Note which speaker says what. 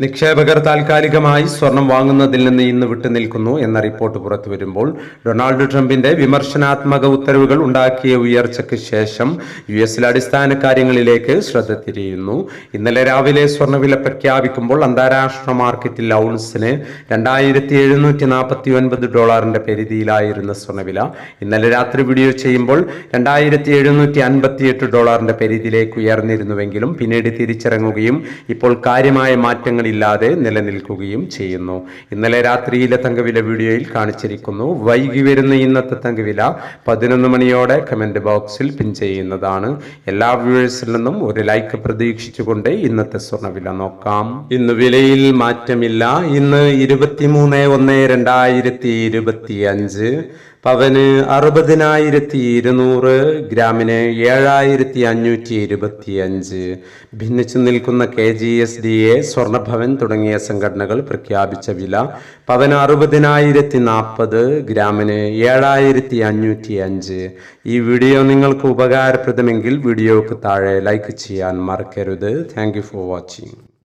Speaker 1: നിക്ഷേപകർ താൽക്കാലികമായി സ്വർണം വാങ്ങുന്നതിൽ നിന്ന് ഇന്ന് വിട്ടുനിൽക്കുന്നു എന്ന റിപ്പോർട്ട് പുറത്തു വരുമ്പോൾ ഡൊണാൾഡ് ട്രംപിന്റെ വിമർശനാത്മക ഉത്തരവുകൾ ഉണ്ടാക്കിയ ഉയർച്ചയ്ക്ക് ശേഷം യു എസിലെ അടിസ്ഥാന കാര്യങ്ങളിലേക്ക് ശ്രദ്ധ തിരിയുന്നു. ഇന്നലെ രാവിലെ സ്വർണവില പ്രഖ്യാപിക്കുമ്പോൾ അന്താരാഷ്ട്ര മാർക്കറ്റിൽ ഔൺസിന് രണ്ടായിരത്തി എഴുന്നൂറ്റി നാൽപ്പത്തി ഒൻപത് ഡോളറിന്റെ പരിധിയിലായിരുന്ന സ്വർണവില ഇന്നലെ രാത്രി വീഡിയോ ചെയ്യുമ്പോൾ രണ്ടായിരത്തി എഴുന്നൂറ്റി അൻപത്തി എട്ട് ഡോളറിന്റെ പരിധിയിലേക്ക് ഉയർന്നിരുന്നുവെങ്കിലും പിന്നീട് തിരിച്ചിറങ്ങുകയും ഇപ്പോൾ കാര്യമായ മാറ്റങ്ങളില്ലാതെ നിലനിൽക്കുകയും ചെയ്യുന്നു. ഇന്നലെ രാത്രിയിലെ തങ്കവില വീഡിയോയിൽ കാണിച്ചിരിക്കുന്നു. വൈകി വരുന്ന ഇന്നത്തെ തങ്കവില പതിനൊന്ന് മണിയോടെ കമന്റ് ബോക്സിൽ പിൻ ചെയ്യുന്നതാണ്. എല്ലാ വ്യൂവേഴ്സിൽ നിന്നും ഒരു ലൈക്ക് പ്രതീക്ഷിച്ചുകൊണ്ട് ഇന്നത്തെ സ്വർണവില നോക്കാം. ഇന്ന് വിലയിൽ മാറ്റമില്ല. ഇന്ന് ഇരുപത്തിമൂന്ന് ഒന്ന് രണ്ടായിരത്തി ഇരുപത്തി അഞ്ച് പവന് അറുപതിനായിരത്തി ഇരുന്നൂറ് ഗ്രാമിന് ഏഴായിരത്തി അഞ്ഞൂറ്റി ഇരുപത്തി അഞ്ച് ഭിന്നിച്ചു നിൽക്കുന്ന K G S D A സ്വർണഭവൻ തുടങ്ങിയ സംഘടനകൾ പ്രഖ്യാപിച്ച വില പവന് അറുപതിനായിരത്തി നാൽപ്പത് ഗ്രാമിന് ഏഴായിരത്തി അഞ്ഞൂറ്റി അഞ്ച് ഈ വീഡിയോ നിങ്ങൾക്ക് ഉപകാരപ്രദമെങ്കിൽ വീഡിയോക്ക് താഴെ ലൈക്ക് ചെയ്യാൻ മറക്കരുത്. Thank for watching.